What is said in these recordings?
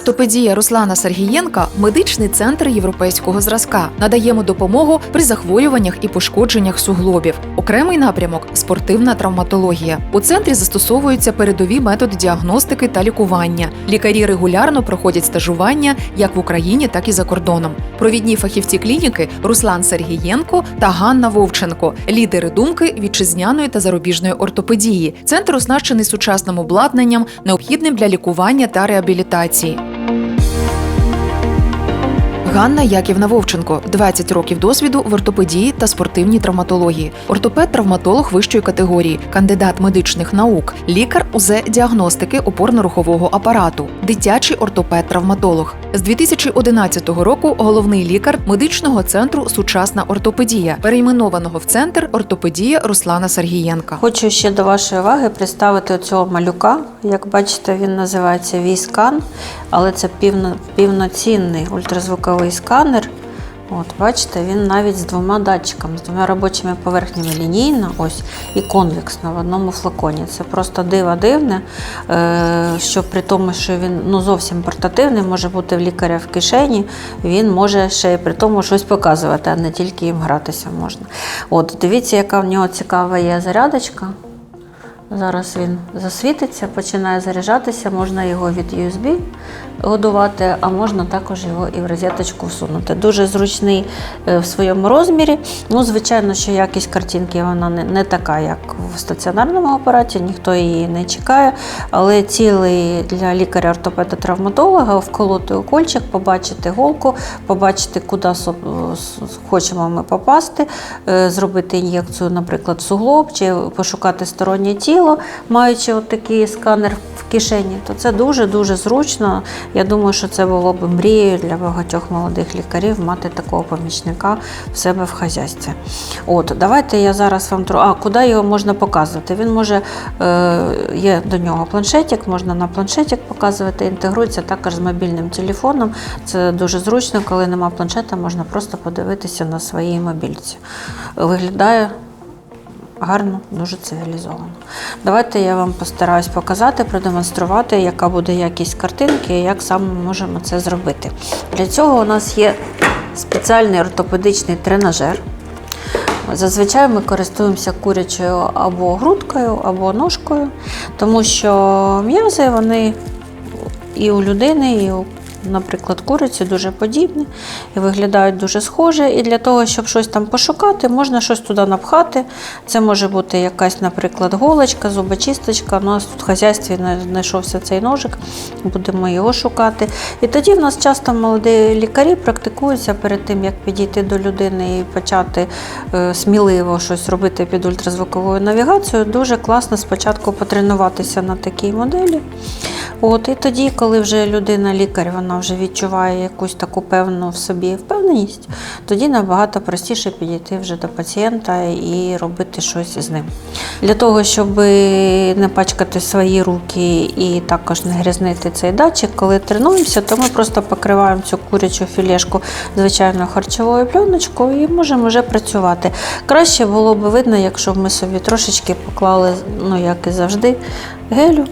Ортопедія Руслана Сергієнка медичний центр європейського зразка. Надаємо допомогу при захворюваннях і пошкодженнях суглобів. Окремий напрямок спортивна травматологія. У центрі застосовуються передові методи діагностики та лікування. Лікарі регулярно проходять стажування як в Україні, так і за кордоном. Провідні фахівці клініки Руслан Сергієнко та Ганна Вовченко, лідери думки вітчизняної та зарубіжної ортопедії. Центр оснащений сучасним обладнанням, необхідним для лікування та реабілітації. Thank you. Ганна Яківна Вовченко 20 років досвіду в ортопедії та спортивній травматології, ортопед-травматолог вищої категорії, кандидат медичних наук, лікар уз діагностики опорно-рухового апарату, дитячий ортопед-травматолог. З 2011 року головний лікар медичного центру Сучасна ортопедія, перейменованого в центр ортопедія Руслана Сергієнка. Хочу ще до вашої уваги представити цього малюка. Як бачите, він називається Віскан, але це півно, півноцінний ультразвуковий сканер. От, бачите, він навіть з двома датчиками, з двома робочими поверхнями лінійна, ось і конвексна в одному флаконі. Це просто диво дивне, е, що при тому, що він ну, зовсім портативний, може бути в лікаря в кишені, він може ще й при тому щось показувати, а не тільки їм гратися можна. От, дивіться, яка в нього цікава є зарядочка. Зараз він засвітиться, починає заряджатися, можна його від USB годувати, а можна також його і в розеточку всунути. Дуже зручний е, в своєму розмірі. Ну, звичайно, що якість картинки вона не, така, як в стаціонарному апараті, ніхто її не чекає. Але цілий для лікаря-ортопеда-травматолога вколоти укольчик, побачити голку, побачити, куди хочемо ми попасти, е, зробити ін'єкцію, наприклад, суглоб, чи пошукати стороннє тіло, маючи от такий сканер в кишені, то це дуже-дуже зручно. Я думаю, що це було б мрією для багатьох молодих лікарів мати такого помічника в себе в хазяйстві. От, давайте я зараз вам А, куди його можна показувати? Він може, е, є до нього планшетик, можна на планшетик показувати, інтегрується також з мобільним телефоном. Це дуже зручно, коли нема планшета, можна просто подивитися на своїй мобільці. Виглядає гарно, дуже цивілізовано. Давайте я вам постараюсь показати, продемонструвати, яка буде якість картинки і як саме ми можемо це зробити. Для цього у нас є спеціальний ортопедичний тренажер. Зазвичай ми користуємося курячою або грудкою, або ножкою, тому що м'язи вони і у людини, і у, наприклад, куриці дуже подібні і виглядають дуже схоже. І для того, щоб щось там пошукати, можна щось туди напхати. Це може бути якась, наприклад, голочка, зубочисточка. У нас тут в хазяйстві знайшовся цей ножик, будемо його шукати. І тоді в нас часто молоді лікарі практикуються перед тим, як підійти до людини і почати е, сміливо щось робити під ультразвуковою навігацією. Дуже класно спочатку потренуватися на такій моделі. От, і тоді, коли вже людина, лікар, вона вже відчуває якусь таку певну в собі впевненість, тоді набагато простіше підійти вже до пацієнта і робити щось з ним. Для того, щоб не пачкати свої руки і також не грязнити цей датчик, коли тренуємося, то ми просто покриваємо цю курячу філешку звичайною харчовою пленочкою і можемо вже працювати. Краще було б видно, якщо б ми собі трошечки поклали, ну як і завжди, гелю.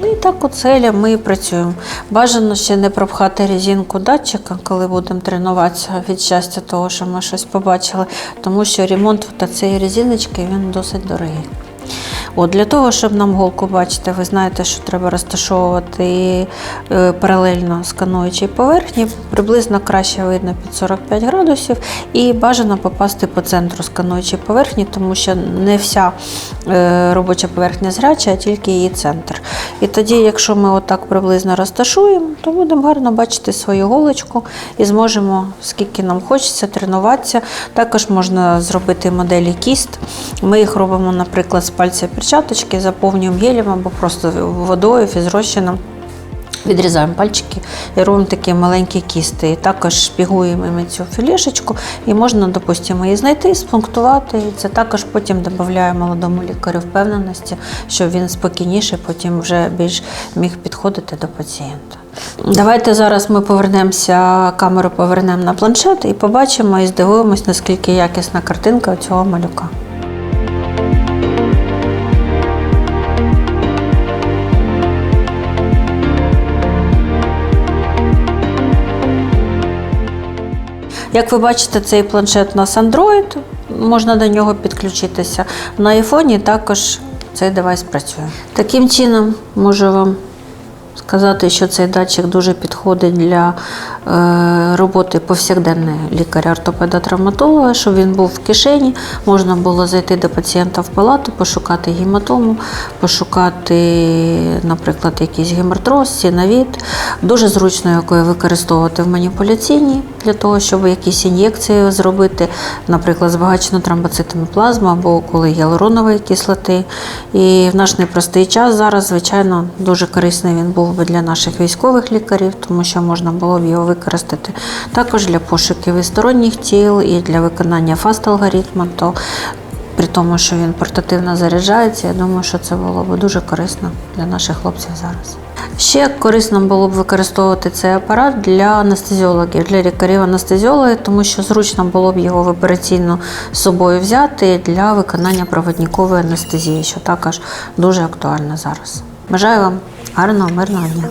Ну, І так от целя ми працюємо. Бажано ще не пропхати резинку датчика, коли будемо тренуватися від щастя того, що ми щось побачили, тому що ремонт та цієї резиночки він досить дорогий. От, для того, щоб нам голку бачити, ви знаєте, що треба розташовувати е, паралельно скануючій поверхні, приблизно краще видно під 45 градусів, і бажано попасти по центру скануючої поверхні, тому що не вся е, робоча поверхня зряча, а тільки її центр. І тоді, якщо ми отак приблизно розташуємо, то будемо гарно бачити свою голочку і зможемо, скільки нам хочеться, тренуватися. Також можна зробити моделі кіст. Ми їх робимо, наприклад, з пальця перчаточки, заповнюємо гелем або просто водою, фізрозчином. Відрізаємо пальчики і робимо такі маленькі кісти. І також шпігуємо ми цю філішечку, і можна, допустимо, її знайти, спунктувати. І це також потім додає молодому лікарю впевненості, що він спокійніше потім вже більш міг підходити до пацієнта. Давайте зараз ми повернемося, камеру повернемо на планшет і побачимо і здивуємось, наскільки якісна картинка у цього малюка. Як ви бачите, цей планшет у нас Android, можна до нього підключитися. На айфоні також цей девайс працює. Таким чином, можу вам сказати, що цей датчик дуже підходить для е, роботи повсякденної лікаря-ортопеда-травматолога, щоб він був в кишені, можна було зайти до пацієнта в палату, пошукати гематому, пошукати, наприклад, якийсь гемартроз, сіновід. Дуже зручно його використовувати в маніпуляційній для того, щоб якісь ін'єкції зробити, наприклад, збагачену тромбоцитами плазму або коли гіалуронової кислоти. І в наш непростий час зараз, звичайно, дуже корисний він був би для наших військових лікарів, тому що можна було б його використати також для пошуків і сторонніх тіл, і для виконання фаст-алгоритму. То при тому, що він портативно заряджається, я думаю, що це було б дуже корисно для наших хлопців зараз. Ще корисно було б використовувати цей апарат для анестезіологів, для лікарів-анестезіологів, тому що зручно було б його в операційну з собою взяти для виконання проводникової анестезії, що також дуже актуально зараз. Бажаю вам гарного, мирного дня.